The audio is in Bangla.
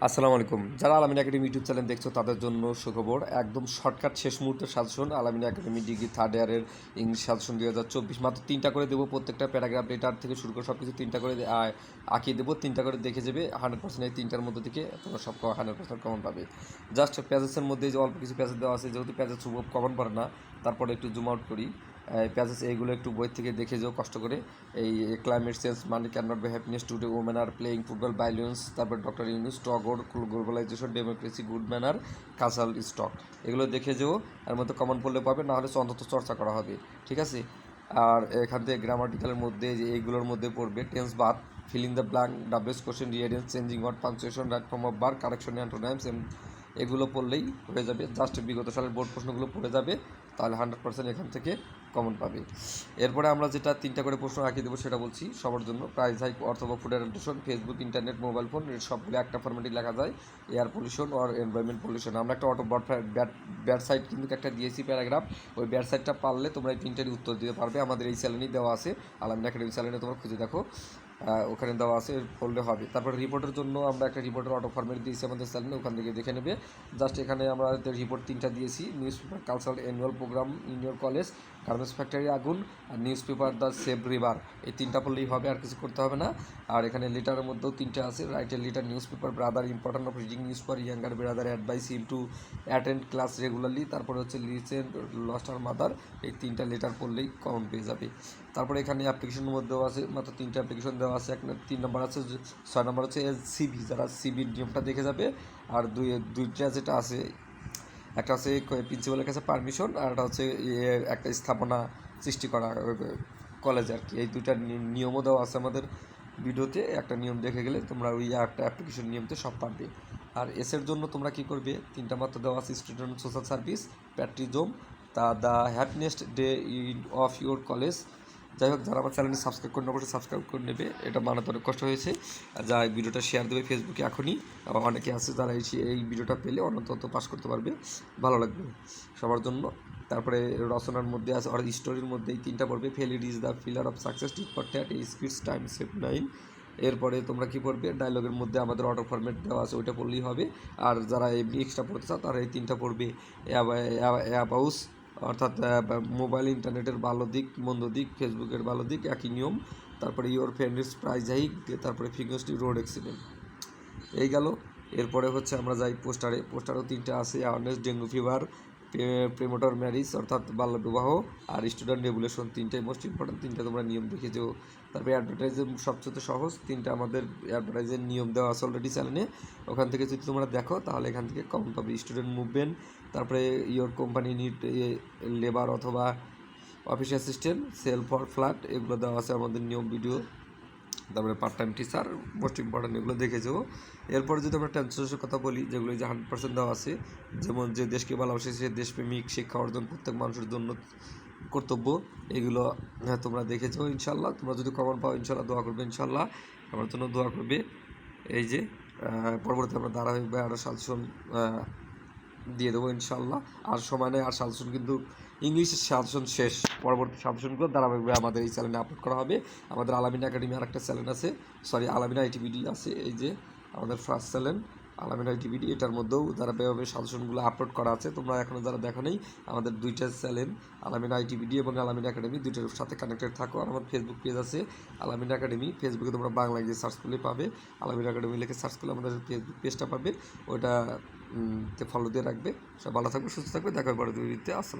আসসালামু আলাইকুম। যারা আলামিন একাডেমি ইউটিউব চ্যানেল দেখছ, তাদের জন্য সুখবর। একদম শর্টকাট শেষ মুহূর্তের suggestion Alamin academy degree third ইয়ারের ইংলিশ সাজেশন দুই হাজার চব্বিশ। মাত্র তিনটা করে দেবো প্রত্যেকটা প্যারাগ্রাফ লেটার থেকে শুরু করে সব কিছু তিনটা করে দে- আঁকিয়ে দেবো। তিনটা করে দেখে যাবে হান্ড্রেড পার্সেন্ট এই তিনটার মধ্যে থেকে তোমরা সব হান্ড্রেড পার্সেন্ট কমন পাবে। জাস্ট প্যাজেসের মধ্যে যে অল্প কিছু প্যাজেস দেওয়া আছে, যেহেতু প্যাজেস কমন পড়ে না, তারপরে একটু জুম আউট করি। প্যাজেস এইগুলো একটু বই থেকে দেখে যেও, কষ্ট করে। এই climate change money can not be happiness today women are playing football বাইলিয়ন্স তারপর ডক্টর ইউনুস টগর globalisation democracy good manner cultural stock এগুলো দেখে যেও, এর মধ্যে কমন পড়লে পাবে না হলে অন্তত চর্চা করা হবে, ঠিক আছে? আর এখান থেকে গ্রামাটিক্যালের মধ্যে যে এইগুলোর মধ্যে পড়বে টেন্স বাদ filling the blank ডাবলেস question rearrange changing word punctuation right form of bar correction antonyms এগুলো পড়লেই হয়ে যাবে। জাস্ট বিগত সালের বোর্ড প্রশ্নগুলো পড়ে যাবে, তাহলে হান্ড্রেড পার্সেন্ট এখান থেকে পাবে। এরপরে আমরা যেটা তিনটা করে প্রশ্ন রাখিয়ে দেবো সেটা বলছি, সবার জন্য। প্রাইস হাইক অথবা food adaptation facebook internet mobile phone সবগুলো একটা ফর্মেটই লেখা যায়। Air pollution or environment pollution আমরা একটা অটো ব্যাট ব্যাটসাইট কিন্তু একটা দিয়েছি প্যারাগ্রাফ ওই ব্যাট সাইডটা পারলে তোমরা এই তিনটারই উত্তর দিতে পারবে। আমাদের এই চ্যানেলই দেওয়া আছে। আলামিন একাডেমি চ্যানেলে তোমরা খুঁজে দেখো। ওখানে দেওয়া আছে পড়লে হবে। তারপর রিপোর্টের জন্য আমরা একটা রিপোর্টের অটো ফর্মেট দিয়েছি আমাদের চ্যানেলে ওখান থেকে দেখে নেবে। জাস্ট এখানে আমরা রিপোর্ট তিনটা দিয়েছি news paper cultural annual programme in college garments factory আগুন, আর news paper the save river এই তিনটা পড়লেই হবে, আর কিছু করতে হবে না। আর এখানে লিটারের মধ্যেও তিনটা আছে রাইটের letter news paper brother important of reading news for younger brother advise him to attend class regularly তারপরে হচ্ছে লিসেন লস্ট আর মাদার এই তিনটা লেটার পড়লেই কমন পেয়ে যাবে। তারপরে এখানে অ্যাপ্লিকেশনের মধ্যেও আছে, মাত্র তিনটা অ্যাপ্লিকেশন দেওয়া আছে, এক তিন নম্বর আছে, ছয় নম্বর হচ্ছে সিবি যারা সিবির নিয়মটা দেখে যাবে। আর দুই, দুইটা যেটা আছে, একটা হচ্ছে প্রিন্সিপালের কাছে পারমিশন আর একটা হচ্ছে একটা স্থাপনা সৃষ্টি করা কলেজ আর কি। এই দুইটা নিয়মও দেওয়া আছে আমাদের ভিডিওতে, একটা নিয়ম দেখে গেলে তোমরা ওই একটা অ্যাপ্লিকেশন নিয়মতে সব পারবে। আর এসের জন্য তোমরা কি করবে, তিনটা মাত্র দেওয়া আছে স্টুডেন্ট সোশ্যাল সার্ভিস প্যাট্রিজম তা the happiest day in of your college যাই হোক, যারা আমার চ্যানেলটি সাবস্ক্রাইব করে অবশ্যই সাবস্ক্রাইব করে নেবে। এটা বানাতে অনেক কষ্ট হয়েছে। আর যা এই ভিডিওটা শেয়ার দেবে ফেসবুকে এখনই, আবার অনেকে আছে যারা এই এই ভিডিওটা পেলে অন্তত পাস করতে পারবে। ভালো লাগবে সবার জন্য। তারপরে রচনার মধ্যে আছে আর স্টোরির মধ্যে এই তিনটা পড়বে। Fail it is the pillar of success tit for tat speeds time save nine এরপরে তোমরা কি পড়বে? ডায়লগের মধ্যে আমাদের অটো ফরম্যাট দেওয়া আছে, ওইটা পড়লেই হবে। আর যারা এমনি এক্সট্রা পড়তে চাও, তারা এই তিনটা পড়বে। অ্যাবাউস অর্থাৎ মোবাইল, ইন্টারনেটের ভালো দিক, মন্দ দিক, ফেসবুকের ভালো দিক, একই নিয়ম, তারপরে ইওর ফ্রেন্ডস প্রাইজ হাইক তারপরে ফিঙ্গার্সটি রোড অ্যাক্সিডেন্ট এই গেল। এরপরে হচ্ছে আমরা যাই পোস্টারে। পোস্টারও তিনটা আছে awareness dengue fever premature marriage, অর্থাৎ বাল্য বিবাহ আর স্টুডেন্ট রেগুলেশন তিনটাই মোস্ট ইম্পর্টেন্ট তিনটা তোমরা নিয়ম দেখে যেও তারপরে অ্যাডভার্টাইজের সবচেয়ে সহজ, তিনটা আমাদের অ্যাডভার্টাইজের নিয়ম দেওয়া আছে অলরেডি চ্যানেলে ওখান থেকে যদি তোমরা দেখো, তাহলে এখান থেকে কমন পাবে স্টুডেন্ট মুভমেন্ট তারপরে ইয়োর কোম্পানি নিড লেবার অথবা office assistant sale for flat এগুলো দেওয়া আছে আমাদের নিয়ম ভিডিও তারপরে part time teacher most important এগুলো দেখে যাব। এরপরে যদি আমরা ট্রান্সলেশনের কথা বলি যেগুলো যে হান্ড্রেড পার্সেন্ট দেওয়া আছে যেমন যে দেশকে ভালোবাসে সে দেশপ্রেমিক শিক্ষা অর্জন প্রত্যেক মানুষের জন্য কর্তব্য এগুলো হ্যাঁ, তোমরা দেখেছ ইনশাল্লাহ তোমরা যদি কমন পাও ইনশাল্লাহ দোয়া করবে ইনশাল্লাহ আমার জন্য দোয়া করবে। এই যে পরবর্তী আমরা ধারাবাহিকভাবে আরও সাজেশন দিয়ে দেবো ইনশাল্লাহ। আর সময় নেই, আর সাজেশন কিন্তু ইংলিশের সাজেশন শেষ। পরবর্তী সাজেশনগুলো ধারাবাহিকভাবে আমাদের এই চ্যানেলে আপলোড করা হবে। আমাদের আলামিনা একাডেমি আর একটা চ্যানেল আছে সরি আলামিনা আইটিভিডি আছে। এই যে আমাদের ফার্স্ট চ্যানেল আলামিন আইটিভিডি এটার মধ্যেও ধারাবাহিকভাবে সাজেশনগুলো আপলোড করা আছে, তোমরা এখনও যারা দেখো নেই, আমাদের দুইটা চ্যানেল, আলামিন আইটিভিডি এবং আলামিনা একাডেমি, দুইটার সাথে কানেক্টেড থাকো। আর আমার ফেসবুক পেজ আছে, আলামিনা একাডেমি। ফেসবুকে তোমরা বাংলা গিয়ে সার্চ করলে পাবে। আলামিনা একাডেমি লিখে সার্চ করলে আমাদের ফেসবুক পেজটা পাবে। ওইটা ফলো দিয়ে রাখবে। সব ভালো থাকবে, সুস্থ থাকবে। দেখার পরে দুই আসসালাম